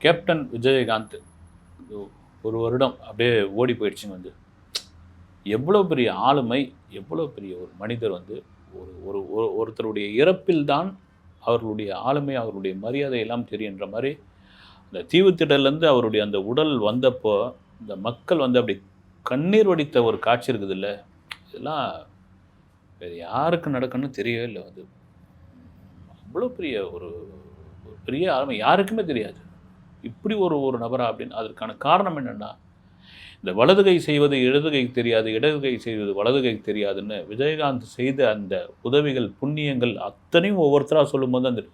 Captain Vijayakanth ஒரு வருடம் அப்படியே ஓடி போயிடுச்சுங்க வந்து. எவ்வளோ பெரிய ஆளுமை எவ்வளோ பெரிய ஒரு மனிதர் வந்து ஒரு ஒரு ஒருத்தருடைய இறப்பில்தான் அவர்களுடைய ஆளுமை அவருடைய மரியாதை எல்லாம் தெரியுன்ற மாதிரி அந்த தீவுத்திடலேருந்து அவருடைய அந்த உடல் வந்தப்போ இந்த மக்கள் வந்து அப்படி கண்ணீர் வடித்த ஒரு காட்சி இருக்குது இல்லை இதெல்லாம் வேறு யாருக்கு நடக்கணும்னு தெரியவே இல்லை வந்து. அவ்வளோ பெரிய ஒரு ஒரு பெரிய ஆளுமை யாருக்குமே தெரியாது. இப்படி ஒரு ஒரு நபரா அப்படின்னு அதற்கான காரணம் என்னென்னா இந்த வலது கை செய்வது இடது கை தெரியாது இடது கை செய்வது வலது கை தெரியாதுன்னு விஜயகாந்த் செய்த அந்த உதவிகள் புண்ணியங்கள் அத்தனையும் ஒவ்வொருத்தராக சொல்லும்போது அந்த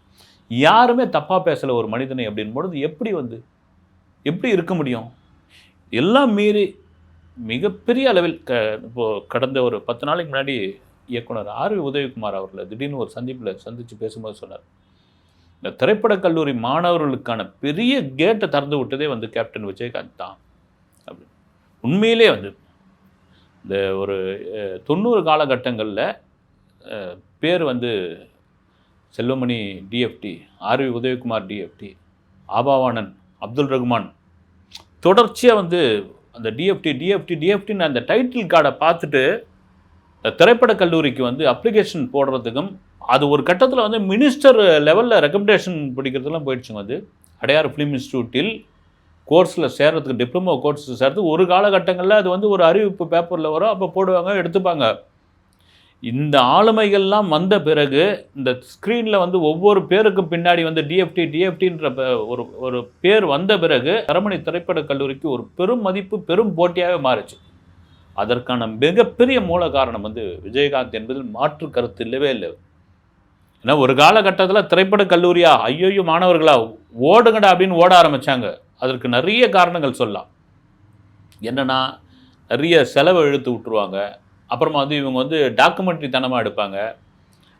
யாருமே தப்பாக பேசலை ஒரு மனிதனை அப்படின் பொழுது எப்படி வந்து எப்படி இருக்க முடியும்? எல்லாம் மீறி மிகப்பெரிய அளவில் க இப்போ கடந்த ஒரு பத்து நாளைக்கு முன்னாடி இயக்குனர் ஆர் உதயகுமார் அவர்களை திடீர்னு ஒரு சந்திப்பில் சந்தித்து பேசும்போது சொன்னார். இந்த திரைப்படக் கல்லூரி மாணவர்களுக்கான பெரிய கேட்டை திறந்து விட்டதே வந்து கேப்டன் விஜயகாந்த் தான். அப்படி. உண்மையிலே வந்து இந்த ஒரு தொண்ணூறு காலகட்டங்களில் பேர் வந்து Selvamani DFT R V Udhayakumar DFT Aabavanan Abdul Rahman. தொடர்ச்சியாக வந்து அந்த டிஎஃப்டி டிஎஃப்டி டிஎஃப்டின்னு அந்த டைட்டில் கார்டை பார்த்துட்டு திரைப்படக் கல்லூரிக்கு வந்து அப்ளிகேஷன் போடுறதுக்கும் அது ஒரு கட்டத்தில் வந்து மினிஸ்டர் லெவலில் ரெக்கமெண்டேஷன் பிடிக்கிறதுலாம் போயிடுச்சுங்க அது. அடையார் ஃபிலிம் இன்ஸ்டியூட்டில் கோர்ஸில் சேர்கிறதுக்கு டிப்ளமோ கோர்ஸ் சேர்த்து ஒரு காலகட்டங்களில் அது வந்து ஒரு அறிவிப்பு பேப்பரில் வரும். அப்போ போடுவாங்க எடுத்துப்பாங்க. இந்த ஆளுமைகள்லாம் வந்த பிறகு இந்த ஸ்க்ரீனில் வந்து ஒவ்வொரு பேருக்கும் பின்னாடி வந்து டிஎஃப்டி டிஎஃப்டின்ற ஒரு ஒரு பேர் வந்த பிறகு தரமணி திரைப்படக் கல்லூரிக்கு ஒரு பெரும் மதிப்பு பெரும் போட்டியாகவே மாறுச்சு. அதற்கான மிகப்பெரிய மூல காரணம் வந்து விஜயகாந்த் என்பதில் மாற்று கருத்து இல்லவே இல்லை. ஏன்னா ஒரு காலகட்டத்தில் திரைப்படக் கல்லூரியா? ஐயோயோ மாணவர்களா? ஓடுங்கடா அப்படின்னு ஓட ஆரம்பித்தாங்க அதற்கு நிறைய காரணங்கள் சொல்லலாம். என்னென்னா நிறைய செலவு இழுத்து விட்டுருவாங்க. அப்புறமா வந்து இவங்க வந்து டாக்குமெண்ட்ரி தனமாக எடுப்பாங்க.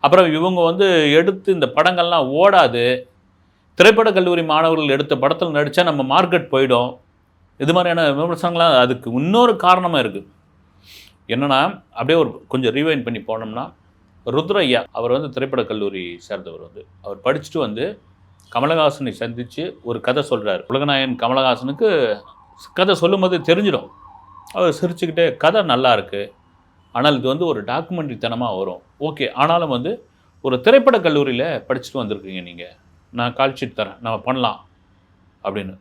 அப்புறம் இவங்க வந்து எடுத்து இந்த படங்கள்லாம் ஓடாது. திரைப்படக் கல்லூரி மாணவர்கள் எடுத்த படத்தில் நடித்தா நம்ம மார்க்கெட் போயிடும். இது மாதிரியான விமர்சனங்கள்லாம் அதுக்கு இன்னொரு காரணமாக இருக்குது என்னென்னா அப்படியே ஒரு கொஞ்சம் ரீவைன் பண்ணி போனோம்னா ருத்ரையா அவர் வந்து திரைப்படக் கல்லூரி சேர்ந்தவர் வந்து. அவர் படிச்சுட்டு வந்து கமலஹாசனை சந்தித்து ஒரு கதை சொல்கிறார் உலகநாயகன் கமலஹாசனுக்கு கதை சொல்லும்போது தெரிஞ்சிடும். அவர் சிரிச்சுக்கிட்டே கதை நல்லா இருக்குது ஆனால் இது வந்து ஒரு டாக்குமெண்ட்ரி தனமாக வரும். ஓகே ஆனாலும் வந்து ஒரு திரைப்படக் கல்லூரியில் படிச்சுட்டு வந்திருக்கீங்க நீங்கள் நான் கால் தரேன். நம்ம பண்ணலாம். அப்படின்னு.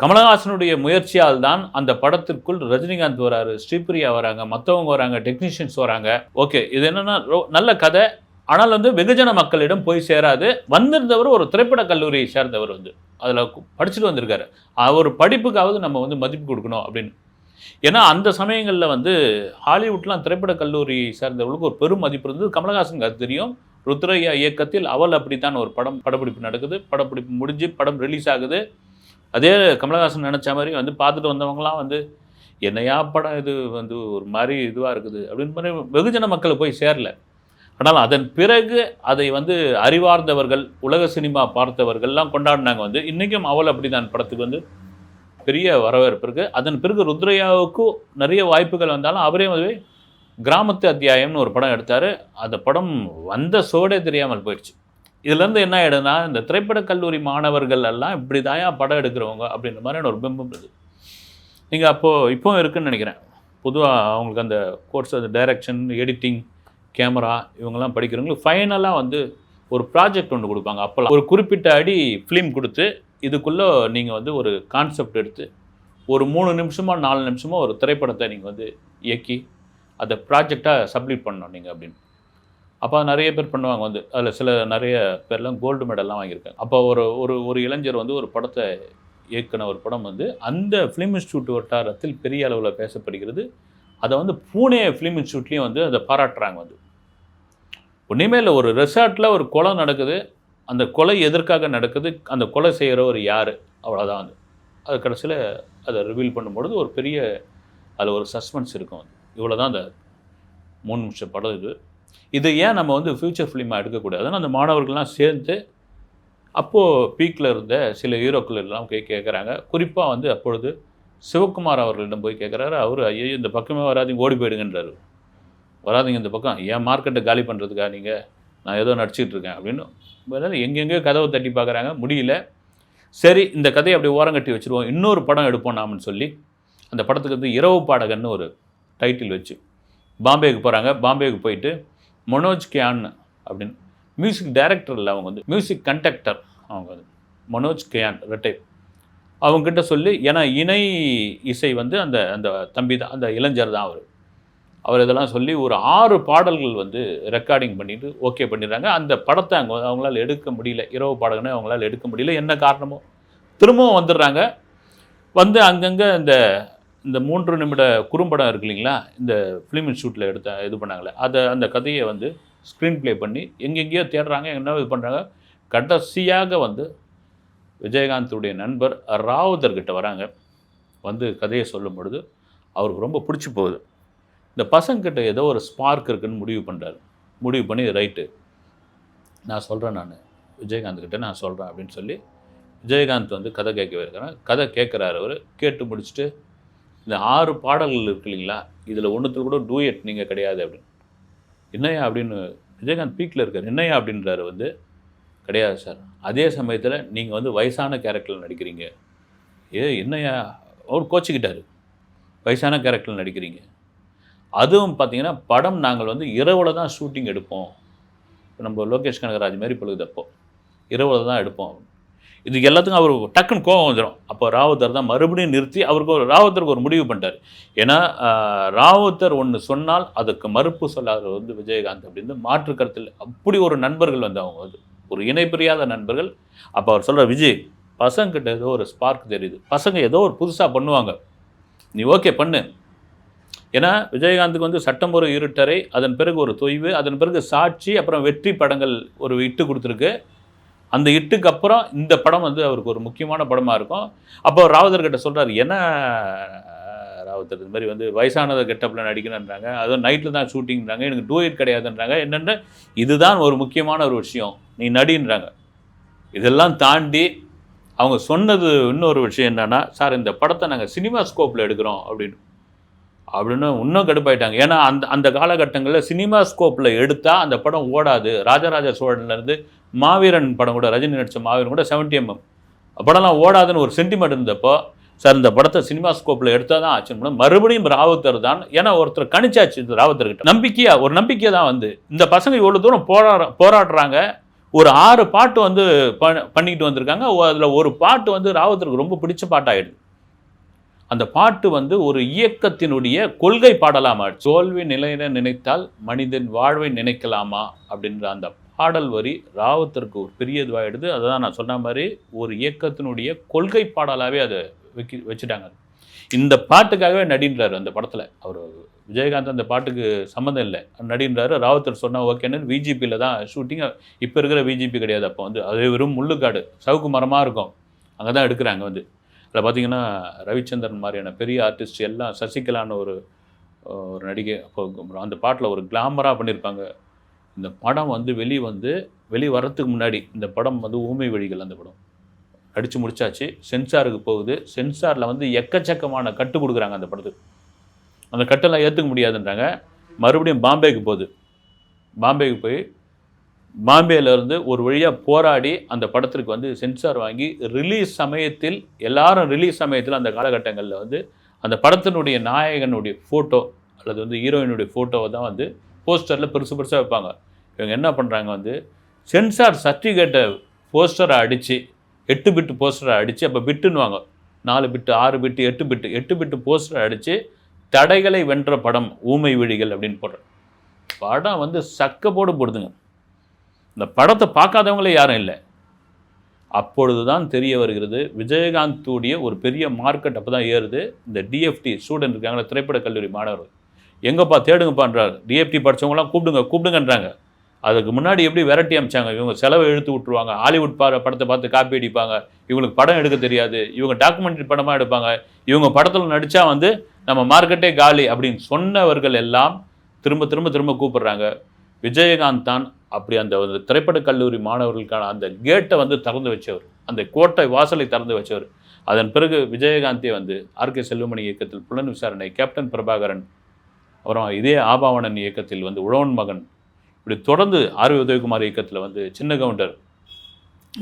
கமலஹாசனுடைய முயற்சியால் தான் அந்த படத்திற்குள் ரஜினிகாந்த் வராரு ஸ்ரீபிரியா வராங்க மற்றவங்க வராங்க டெக்னீஷியன்ஸ் வராங்க. ஓகே இது என்னன்னா நல்ல கதை. ஆனால் வந்து வெகுஜன மக்களிடம் போய் சேராது. வந்திருந்தவர் ஒரு திரைப்பட கல்லூரியை சேர்ந்தவர் வந்து. அதில் படிச்சுட்டு வந்திருக்காரு. அவர் படிப்புக்காவது நம்ம வந்து மதிப்பு கொடுக்கணும் அப்படின்னு. ஏன்னா அந்த சமயங்களில் வந்து ஹாலிவுட்லாம் திரைப்பட கல்லூரி சேர்ந்தவர்களுக்கு ஒரு பெரும் மதிப்பு இருந்தது. கமலஹாசனுக்கு அது தெரியும். ருத்ரையா இயக்கத்தில் அவள் அப்படித்தான் ஒரு படம் படப்பிடிப்பு நடக்குது. படப்பிடிப்பு முடிஞ்சு படம் ரிலீஸ் ஆகுது. அதே கமலஹாசன் நினச்ச மாதிரி வந்து பார்த்துட்டு வந்தவங்களாம் வந்து என்னையா படம் இது வந்து ஒரு மாதிரி இதுவாக இருக்குது? அப்படின்னு மாதிரி வெகுஜன மக்களை போய் சேரல. ஆனால் அதன் பிறகு அதை வந்து அறிவார்ந்தவர்கள் உலக சினிமா பார்த்தவர்கள்லாம் கொண்டாடினாங்க வந்து இன்றைக்கும் அவள் அப்படிதான் படத்துக்கு வந்து பெரிய வரவேற்பு இருக்குது அதன் பிறகு ருத்ரையாவுக்கும் நிறைய வாய்ப்புகள் வந்தாலும் அவரே வந்து கிராமத்து அத்தியாயம்னு ஒரு படம் எடுத்தார். அந்த படம் வந்த சோடே தெரியாமல் போயிடுச்சு. இதுலேருந்து என்ன ஆகிடும்னா இந்த திரைப்படக் கல்லூரி மாணவர்கள் எல்லாம் இப்படி தாயா படம் எடுக்கிறவங்க அப்படின்ற மாதிரியான ஒரு பிம்பம் இருக்குது நீங்கள் அப்போது இப்போவும் இருக்குன்னு நினைக்கிறேன். பொதுவாக அவங்களுக்கு அந்த கோர்ஸ் அந்த டைரக்ஷன் எடிட்டிங் கேமரா இவங்கெல்லாம் படிக்கிறவங்களுக்கு ஃபைனலாக வந்து ஒரு ப்ராஜெக்ட் ஒன்று கொடுப்பாங்க. அப்போல்லாம் ஒரு குறிப்பிட்ட அடி ஃபிலிம் கொடுத்து இதுக்குள்ளே நீங்கள் வந்து ஒரு கான்செப்ட் எடுத்து ஒரு மூணு நிமிஷமோ நாலு நிமிஷமோ ஒரு திரைப்படத்தை நீங்கள் வந்து இயக்கி அதை ப்ராஜெக்டாக சப்மிட் பண்ணணும் நீங்கள் அப்படின்னு. அப்போ நிறைய பேர் பண்ணுவாங்க வந்து. அதில் சில நிறைய பேர்லாம் கோல்டு மெடல்லாம் வாங்கியிருக்காங்க. அப்போ ஒரு ஒரு ஒரு இளைஞர் வந்து ஒரு படத்தை இயக்குன ஒரு படம் வந்து அந்த ஃபிலிம் இன்ஸ்டியூட் வட்டாரத்தில் பெரிய அளவில் பேசப்படுகிறது. அதை வந்து பூனே ஃபிலிம் இன்ஸ்டியூட்லேயும் வந்து அதை பாராட்டுறாங்க வந்து. ஒன்றுமே இல்லை ஒரு ரெசார்ட்டில் ஒரு கொலை நடக்குது. அந்த கொலை எதற்காக நடக்குது? அந்த கொலை செய்கிறவர் யார்? அவ்வளோதான் வந்து. அது கடைசியில் அதை ரிவீல் பண்ணும்பொழுது ஒரு பெரிய அதில் ஒரு சஸ்பென்ஸ் இருக்கும் வந்து. இவ்வளோ தான் அந்த மூணு நிமிஷம் படம் இது. இது ஏன் நம்ம வந்து ஃப்யூச்சர் ஃபிலிமாக எடுக்கக்கூடாதுன்னு அந்த மாணவர்கள்லாம் சேர்ந்து அப்போது பீக்கில் இருந்த சில ஹீரோக்கள் எல்லாம் கே கேட்குறாங்க குறிப்பாக வந்து அப்பொழுது சிவகுமார் அவர்களிடம் போய் கேட்குறாரு அவர் ஐயோ இந்த பக்கமே வராதிங்க ஓடி போயிடுங்கன்றாரு. வராதீங்க இந்த பக்கம். என் மார்க்கெட்டை காலி பண்ணுறதுக்கா நீங்கள் நான் ஏதோ நடிச்சிட்டு இருக்கேன். அப்படின்னு பதிலா எங்கெங்கேயோ கதவை தட்டி பார்க்குறாங்க முடியல. சரி இந்த கதையை அப்படி ஓரங்கட்டி வச்சுருவோம். இன்னொரு படம் எடுப்போம் நாம்னு சொல்லி அந்த படத்துக்கு வந்து இரவு பாடகன்னு ஒரு டைட்டில் வச்சு பாம்பேக்கு போகிறாங்க பாம்பேக்கு போயிட்டு மனோஜ் கியான் அப்படின்னு. மியூசிக் டைரக்டர் இல்லை அவங்க வந்து மியூசிக் கண்டக்டர் அவங்க வந்து மனோஜ் கியான் ரெட்டை. அவங்ககிட்ட சொல்லி ஏன்னா இணை இசை வந்து அந்த அந்த தம்பி தான் அந்த இளைஞர் தான் அவர். அவர் இதெல்லாம் சொல்லி ஒரு ஆறு பாடல்கள் வந்து ரெக்கார்டிங் பண்ணிட்டு ஓகே பண்ணிடுறாங்க. அந்த படத்தை அங்கே அவங்களால எடுக்க முடியல. இரவு பாடகனே அவங்களால எடுக்க முடியல. என்ன காரணமோ? திரும்பவும் வந்துடுறாங்க. வந்து அங்கங்கே இந்த இந்த மூன்று நிமிட குறும்படம் இருக்கு இல்லைங்களா? இந்த ஃபிலிம் இன்ஸ்டியூட்டில் எடுத்த இது பண்ணாங்களே அதை அந்த கதையை வந்து ஸ்க்ரீன் ப்ளே பண்ணி எங்கெங்கேயோ தேடுறாங்க என்ன இது பண்ணுறாங்க கடைசியாக வந்து விஜயகாந்தோடைய நண்பர் ராவுதர்கிட்ட வராங்க. வந்து கதையை சொல்லும் பொழுது அவருக்கு ரொம்ப பிடிச்சி போகுது. இந்த பசங்கிட்ட ஏதோ ஒரு ஸ்பார்க் இருக்குன்னு முடிவு பண்ணுறாரு முடிவு பண்ணி ரைட்டு நான் சொல்கிறேன் நான். விஜயகாந்த் கிட்டே நான் சொல்கிறேன் அப்படின்னு சொல்லி விஜயகாந்த் வந்து கதை கேட்க வைக்கிறேன் கதை கேட்குறாரு அவர். கேட்டு முடிச்சுட்டு இந்த ஆறு பாடல்கள் இருக்கு இல்லைங்களா? இதில் ஒன்றுத்தில் கூட டூயட் நீங்கள் கிடையாது அப்படின்னு என்னையா அப்படின்னு விஜயகாந்த் பீக்கில் இருக்கார். என்னையா அப்படின்றாரு வந்து கிடையாது சார். அதே சமயத்தில் நீங்கள் வந்து வயசான கேரக்டரில் நடிக்கிறீங்க. ஏ என்னையா அவர் கோச்சிக்கிட்டார். வயசான கேரக்டரில் நடிக்கிறீங்க. அதுவும் பார்த்தீங்கன்னா படம் நாங்கள் வந்து இரவில் தான் ஷூட்டிங் எடுப்போம். இப்போ நம்ம லோகேஷ் கனகராஜ் மாதிரி பொழுதப்போ இரவில் தான் எடுப்போம். இது எல்லாத்துக்கும் அவர் டக்குன்னு கோவம் வந்துடும் அப்போ ராவுத்தர் தான் மறுபடியும் நிறுத்தி அவருக்கு ஒரு ராவுத்தருக்கு ஒரு முடிவு பண்ணிட்டார். ஏன்னா ஆஹ், ராவுத்தர் ஒன்று சொன்னால் அதுக்கு மறுப்பு சொல்லாதவர் வந்து விஜயகாந்த் அப்படின்னு மாற்று கருத்தில் அப்படி ஒரு நண்பர்கள் வந்து அவங்க வந்து ஒரு இணை பிரியாத நண்பர்கள். அப்போ அவர் சொல்கிற விஜய் பசங்கிட்ட ஏதோ ஒரு ஸ்பார்க் தெரியுது. பசங்க ஏதோ ஒரு புதுசாக பண்ணுவாங்க. நீ ஓகே பண்ணு. ஏன்னா விஜயகாந்துக்கு வந்து சட்டம் ஒரு இருட்டரை அதன் பிறகு ஒரு தொய்வு அதன் பிறகு சாட்சி அப்புறம் வெற்றி படங்கள் ஒரு இட்டு கொடுத்துருக்கு. அந்த இட்டுக்கு அப்புறம் இந்த படம் வந்து அவருக்கு ஒரு முக்கியமான படமாக இருக்கும். அப்போ ராவதர் கிட்ட சொல்கிறார் என்ன ராவத்தர் இது மாதிரி வந்து வயசானதை கெட்டப்பில் நடிக்கணுன்றாங்க அதுவும் நைட்டில் தான் ஷூட்டிங்ன்றாங்க. எனக்கு டூயட் கிடையாதுன்றாங்க. என்னென்ன இதுதான் ஒரு முக்கியமான ஒரு விஷயம். நீ நடின்றாங்க. இதெல்லாம் தாண்டி அவங்க சொன்னது இன்னொரு விஷயம் என்னன்னா சார் இந்த படத்தை நாங்கள் சினிமா ஸ்கோப்பில் எடுக்கிறோம் அப்படின்னு. அப்படின்னு இன்னும் கடுப்பாயிட்டாங்க. ஏன்னா அந்த அந்த காலகட்டங்களில் சினிமா ஸ்கோப்பில் எடுத்தால் அந்த படம் ஓடாது. ராஜராஜ சோழன்லேருந்து மாவீரன் படம் கூட ரஜினி நடித்த மாவீரன் கூட 70 எம்எம் படம்லாம் ஓடாதுன்னு ஒரு சென்டிமெண்ட் இருந்தப்போ சார் இந்த படத்தை சினிமா ஸ்கோப்பில் எடுத்தால் தான் ஆச்சு மறுபடியும் ராவத்தர் தான் ஏன்னா ஒருத்தர் கணிச்சாச்சு இந்த ராவத்தர்கிட்ட நம்பிக்கையாக ஒரு நம்பிக்கை தான் வந்து. இந்த பசங்க இவ்வளோ தூரம் போராட போராடுறாங்க. ஒரு ஆறு பாட்டு வந்து ப- பண்ணிக்கிட்டு வந்திருக்காங்க. அதில் ஒரு பாட்டு வந்து ராவத்தருக்கு ரொம்ப பிடிச்ச பாட்டாகிடுது அந்த பாட்டு வந்து ஒரு இயக்கத்தினுடைய கொள்கை பாடலாமா? தோல்வி நிலையில நினைத்தால் மனிதன் வாழ்வை நினைக்கலாமா? அப்படின்ற அந்த பாடல் வரி ராவத்திற்கு ஒரு பெரிய இதுவாகிடுது அதுதான் நான் சொன்ன மாதிரி ஒரு இயக்கத்தினுடைய கொள்கை பாடலாகவே அதை வைக்கி வச்சுட்டாங்க. இந்த பாட்டுக்காகவே நடின்றார் அந்த படத்தில். அவர் விஜயகாந்த் அந்த பாட்டுக்கு சம்மந்தம் இல்லை. நடின்றாரு ராவத்தர் சொன்னால் ஓகேன்னு விஜிபியில் தான் ஷூட்டிங் இப்போ இருக்கிற விஜிபி கிடையாது அப்போ வந்து. அது வெறும் முள்ளுக்காடு. சவுக்கு மரமாக இருக்கும். அங்கே தான் எடுக்கிறாங்க வந்து. அதில் பார்த்தீங்கன்னா ரவிச்சந்திரன் மாதிரியான பெரிய ஆர்டிஸ்ட் எல்லாம் சசிகலான ஒரு ஒரு நடிகை அப்போ அந்த பாட்டில் ஒரு கிளாமராக பண்ணியிருப்பாங்க இந்த படம் வந்து வெளி வந்து வெளி வரத்துக்கு முன்னாடி இந்த படம் வந்து ஊமை வழிகள் அந்த படம். அடித்து முடிச்சாச்சு. சென்சாருக்கு போகுது. சென்சாரில் வந்து எக்கச்சக்கமான கட்டு கொடுக்குறாங்க அந்த படத்துக்கு. அந்த கட்டெல்லாம் ஏற்றுக்க முடியாதுன்றாங்க. மறுபடியும் பாம்பேக்கு போகுது. பாம்பேக்கு போய் பாம்பேலேருந்து ஒரு வழியாக போராடி அந்த படத்திற்கு வந்து சென்சார் வாங்கி ரிலீஸ் சமயத்தில் எல்லாரும் ரிலீஸ் சமயத்தில் அந்த காலகட்டங்களில் வந்து அந்த படத்தினுடைய நாயகனுடைய ஃபோட்டோ அல்லது வந்து ஹீரோயினுடைய ஃபோட்டோவை தான் வந்து போஸ்டரில் பெருசு பெருசாக வைப்பாங்க. இவங்க என்ன பண்ணுறாங்க வந்து சென்சார் சர்டிஃபிகேட்டை போஸ்டரை அடித்து எட்டு பிட்டு போஸ்டரை அடித்து அப்போ பிட்டுன்னுவாங்க நாலு பிட்டு ஆறு பிட்டு எட்டு பிட்டு எட்டு பிட்டு போஸ்டரை அடித்து தடைகளை வென்ற படம் ஊமை விழிகள் அப்படின்னு போடுறேன் படம் வந்து சக்க போடு போடுதுங்க. இந்த படத்தை பார்க்காதவங்களே யாரும் இல்லை. அப்பொழுது தான் தெரிய வருகிறது விஜயகாந்துடைய ஒரு பெரிய மார்க்கெட் அப்போ தான் ஏறுது. இந்த டிஎஃப்டி ஸ்டூடெண்ட் இருக்காங்களே திரைப்பட கல்லூரி மாணவர்கள் எங்கப்பா தேடுங்கப்பான்றார். டிஎஃப்டி படிச்சவங்களாம் கூப்பிடுங்க கூப்பிடுங்கன்றாங்க. அதுக்கு முன்னாடி எப்படி விரட்டி அமிச்சாங்க? இவங்க செலவை இழுத்து விட்ருவாங்க ஹாலிவுட் பா படத்தை பார்த்து காப்பி அடிப்பாங்க. இவங்களுக்கு படம் எடுக்க தெரியாது. இவங்க டாக்குமெண்ட்ரி படமாக எடுப்பாங்க. இவங்க படத்தில் நடித்தா வந்து நம்ம மார்க்கெட்டே காலி அப்படின்னு சொன்னவர்கள் எல்லாம் திரும்ப திரும்ப திரும்ப கூப்பிடுறாங்க. விஜயகாந்த் தான் அப்படி அந்த ஒரு திரைப்படக் கல்லூரி மாணவர்களுக்கான அந்த கேட்டை வந்து திறந்து வச்சவர். அந்த கோட்டை வாசலை திறந்து வச்சவர். அதன் பிறகு விஜயகாந்தே வந்து ஆர்கே செல்வமணி இயக்கத்தில் புலன் விசாரணை கேப்டன் பிரபாகரன் அப்புறம் இதே ஆபாவணன் இயக்கத்தில் வந்து உழவன் மகன். இப்படி தொடர்ந்து ஆர்வி உதயகுமார் இயக்கத்தில் வந்து சின்ன கவுண்டர்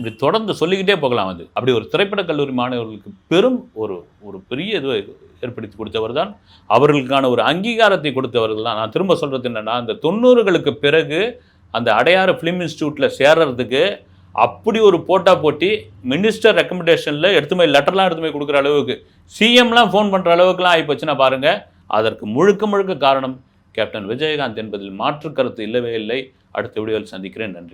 இது தொடர்ந்து சொல்லிக்கிட்டே போகலாம் அது. அப்படி ஒரு திரைப்படக் கல்லூரி மாணவர்களுக்கு பெரும் ஒரு ஒரு பெரிய இது ஏற்படுத்தி கொடுத்தவர் தான். அவர்களுக்கான ஒரு அங்கீகாரத்தை கொடுத்தவர்கள் தான். நான் திரும்ப சொல்கிறது என்னென்னா அந்த தொண்ணூறுகளுக்கு பிறகு அந்த அடையாறு ஃபிலிம் இன்ஸ்டியூட்டில் சேர்றதுக்கு அப்படி ஒரு போட்டா போட்டி மினிஸ்டர் ரெக்கமெண்டேஷனில் எடுத்து போய் லெட்டர்லாம் எடுத்து போய் கொடுக்குற அளவுக்கு சிஎம்லாம் ஃபோன் பண்ணுற அளவுக்குலாம் ஆகிப்போச்சுன்னா பாருங்கள் அதற்கு முழுக்க முழுக்க காரணம் கேப்டன் விஜயகாந்த் என்பதில் மாற்று கருத்து இல்லவே இல்லை. அடுத்த வீடியோவில் சந்திக்கிறேன். நன்றி.